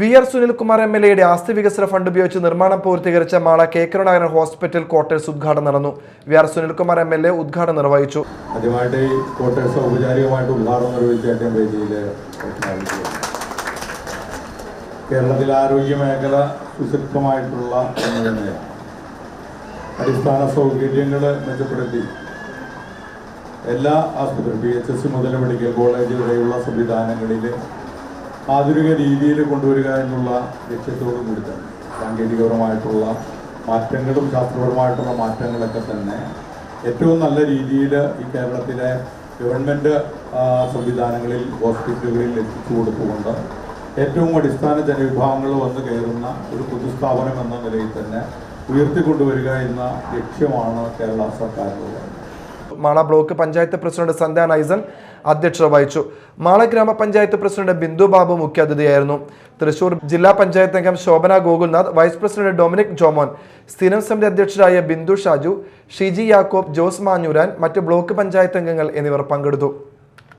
V R Sunilkumar M L എയുടെ ആസ്തി വികസന ഫണ്ട് ഉപയോഗിച്ച് നിർമ്മാണം പൂർത്തീകരിച്ച മാള കേക്കരനഗരൻ ഹോസ്പിറ്റൽ ക്വാർട്ടേഴ്സ് ഉദ്ഘാടനം നടന്നു. V R Sunilkumar M L A ഉദ്ഘാടനം നിർവഹിച്ചു. കേരളത്തിലെ ആരോഗ്യ മേഖല സുശക്തമായിട്ടുള്ള അടിസ്ഥാന സൗകര്യങ്ങൾ മെച്ചപ്പെടുത്തി. എല്ലാ ആസ്പത്രി പി എച്ച് എസ് മുതൽ മെഡിക്കൽ കോളേജ് വരെയുള്ള സംവിധാനങ്ങളിൽ ആധുനിക രീതിയിൽ കൊണ്ടുവരിക എന്നുള്ള ലക്ഷ്യത്തോടു കൂടി തന്നെ. സാങ്കേതികപരമായിട്ടുള്ള മാറ്റങ്ങളും ശാസ്ത്രപരമായിട്ടുള്ള മാറ്റങ്ങളൊക്കെ തന്നെ ഏറ്റവും നല്ല രീതിയിൽ ഈ കേരളത്തിലെ ഗവൺമെന്റ് സംവിധാനങ്ങളിൽ ഹോസ്പിറ്റലുകളിൽ എത്തിച്ചു കൊടുത്തുകൊണ്ട് ഏറ്റവും അടിസ്ഥാന ജനവിഭാഗങ്ങൾ വന്ന് കയറുന്ന ഒരു പൊതുസ്ഥാപനം എന്ന നിലയിൽ തന്നെ ഉയർത്തിക്കൊണ്ടുവരിക എന്ന ലക്ഷ്യമാണ് കേരള സർക്കാരിനുള്ളത്. മാള ബ്ലോക്ക് പഞ്ചായത്ത് പ്രസിഡന്റ് സന്ധ്യ നൈസൻ അധ്യക്ഷത വഹിച്ചു. മാള ഗ്രാമപഞ്ചായത്ത് പ്രസിഡന്റ് ബിന്ദു ബാബു മുഖ്യാതിഥിയായിരുന്നു. തൃശൂർ ജില്ലാ പഞ്ചായത്ത് അംഗം Shobhana Gokulnath vice president Dominic Jomon സ്ഥിരം സമിതി അധ്യക്ഷരായ ബിന്ദു ഷാജു ഷിജി യാക്കോബ് ജോസ് മാഞ്ഞൂരാൻ മറ്റ് ബ്ലോക്ക് പഞ്ചായത്ത് അംഗങ്ങൾ എന്നിവർ പങ്കെടുത്തു.